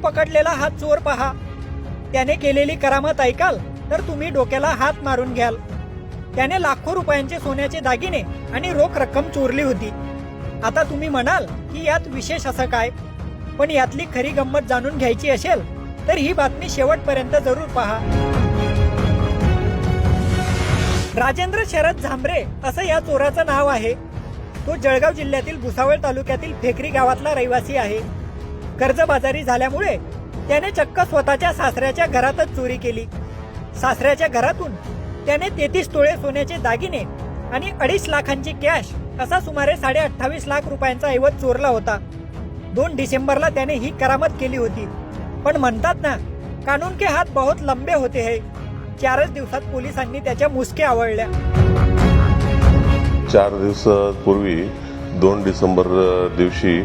पकडलेला हा चोर पहा. त्याने केलेली करामत ऐकाल तर तुम्ही डोक्याला हात मारून घ्याल. त्याने लाखो रुपयांचे सोन्याचे दागिने आणि रोख रक्कम चोरली होती. आता तुम्ही म्हणाल की यात विशेष असं काय? पण यातली खरी गंमत जाणून घ्यायची असेल तर ही बातमी शेवटपर्यंत जरूर पहा. राजेंद्र शरद झांबरे असं या चोराचं नाव आहे. तो जळगाव जिल्ह्यातील भुसावळ तालुक्यातील फेकरी गावातला रहिवासी आहे. कर्जबाजारी झाल्यामुळे त्याने चक्क स्वतःच्या सासऱ्याच्या घरातच चोरी केली. सासऱ्याच्या घरातून त्याने तेहतीस तोळे सोन्याचे दागिने आणि अडीच लाखांची कॅश असा सुमारे साडे अठ्ठावीस लाख रुपयांचा ऐवज चोरला होता. दोन डिसेंबरला त्याने ही करामत केली होती. पण म्हणतात ना कानून के हात बहुत लंबे होते है. चारच दिवसात पोलिसांनी त्याच्या मुसके आवळल्या. चार दिवसापूर्वी दोन डिसेंबर दिवशी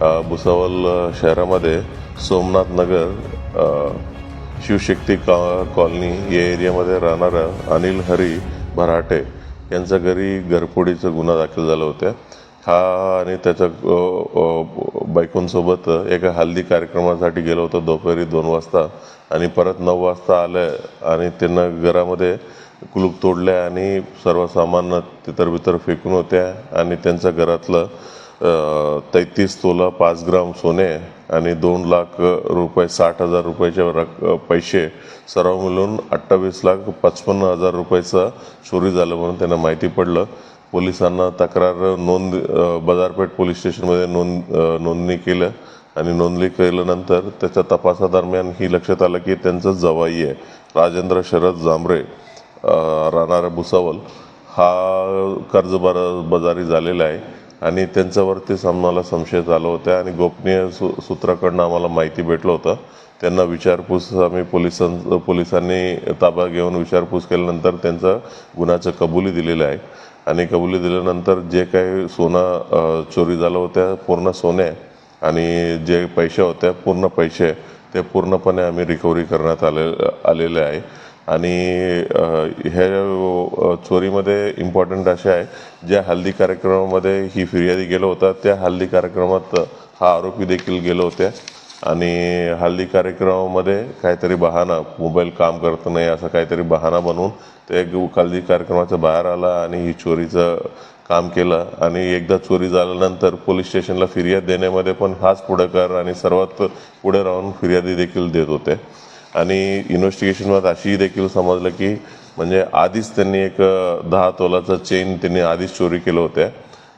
भुसावल शहरामध्ये सोमनाथ नगर शिवशक्ती कॉ- कॉलनी या एरियामध्ये राहणारा अनिल हरी भराटे यांच्या घरी घरफोडीचा गुन्हा दाखल झाला होता. हा आणि त्याच्या बायकोंसोबत एका हल्दी कार्यक्रमासाठी गेलो होतो दुपारी दोन वाजता आणि परत नऊ वाजता आले आणि त्यांना घरामध्ये कुलूप तोडल्या आणि सर्व सामान तितरबितर फेकून होत्या आणि त्यांच्या घरातलं तैतीस तोला पाच ग्राम सोने आणि दोन लाख रुपये साठ हजार रुपयाचे रक पैसे सर्व मिळून अठ्ठावीस लाख पचपन्न हजार रुपयाचं चोरी झालं म्हणून त्यांना माहिती पडलं. पोलिसांना तक्रार नोंद बाजारपेठ पोलीस स्टेशनमध्ये नोंद नोंदणी केलं आणि नोंदणी केल्यानंतर त्याच्या तपासादरम्यान ही लक्षात आलं की त्यांचं जवाई आहे राजेंद्र शरद जांभरे राहणारा भुसावल. हा कर्ज बाजारी झालेला आहे. आणि त्यांच्यावरतीच आम्हाला संशय झाला होता आणि गोपनीय सू सूत्राकडनं आम्हाला माहिती भेटलं होतं. त्यांना विचारपूस आम्ही पोलिसां पोलिसांनी ताबा घेऊन विचारपूस केल्यानंतर त्यांचं गुन्ह्याचं कबुली दिलेलं आहे. आणि कबुली दिल्यानंतर जे काही सोनं चोरी झालं होत्या पूर्ण सोने आणि जे पैसे होते पूर्ण पैसे ते पूर्णपणे आम्ही रिकव्हरी करण्यात आले आलेले आहे. आणि ह्या हे चोरीमध्ये इम्पॉर्टंट असे आहे ज्या हल्दी कार्यक्रमामध्ये ही फिर्यादी गेलो होता त्या हल्दी कार्यक्रमात हा आरोपी देखील गेलो होते आणि हल्दी कार्यक्रमामध्ये काहीतरी बहाणा मोबाईल काम करत नाही असं काहीतरी बहाणा बनवून ते हल्दी कार्यक्रमाच्या बाहेर आला आणि ही चोरीचं काम केलं. आणि एकदा चोरी झाल्यानंतर पोलीस स्टेशनला फिर्याद देण्यामध्ये पण हाच पुढाकार आणि सर्वात पुढे राहून फिर्यादी देखील देत होते. आणि इन्व्हेस्टिगेशनमध्ये अशी देखील समजलं की म्हणजे आधीच त्यांनी एक दहा तोलाचं चेन त्यांनी आधीच चोरी केलं होत्या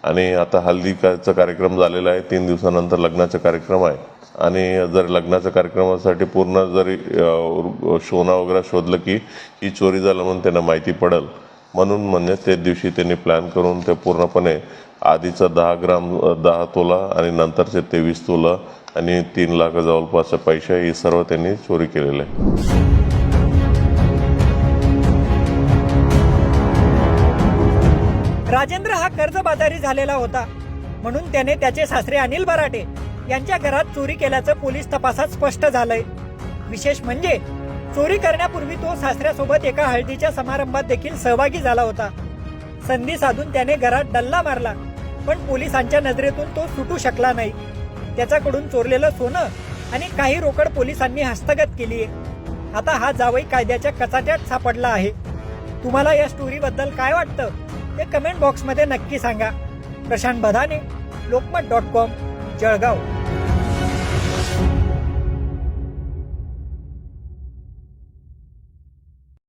आणि आता हल्दीचा कार्यक्रम झालेला आहे. तीन दिवसानंतर लग्नाचा कार्यक्रम आहे. आणि जर लग्नाच्या कार्यक्रमासाठी पूर्ण जरी सोना वगैरे शोधलं की ही चोरी झालं म्हणून त्यांना माहिती पडेल. म्हणून म्हणजे ते दिवशी त्यांनी प्लॅन करून ते पूर्णपणे आधीचा दहा ग्राम दहा तोला आणि नंतरचे तेवीस तोला आणि तीन लाख जवळपासचे पैसे हे सर्व त्यांनी चोरी केलेले. आहे राजेंद्र हा कर्जबाजारी झालेला होता. म्हणून त्याने त्याचे सासरे अनिल बराटे यांच्या घरात चोरी केल्याचं पोलीस तपासात स्पष्ट झालंय. विशेष म्हणजे चोरी करण्यापूर्वी तो सासऱ्यासोबत एका हळदीच्या समारंभात देखील सहभागी झाला होता. संधी साधून त्याने घरात डल्ला मारला पण पोलिसांच्या नजरेतून तो सुटू शकला नाही. त्याच्याकडून चोरलेलं सोनं आणि काही रोकड पोलिसांनी हस्तगत केली आहे आता हा जावई कायद्याच्या कचाट्यात सापडला आहे. तुम्हाला या स्टोरीबद्दल काय वाटतं? ते कमेंट बॉक्समध्ये नक्की सांगा. प्रशांत बधाने लोकमत डॉट कॉम जळगाव.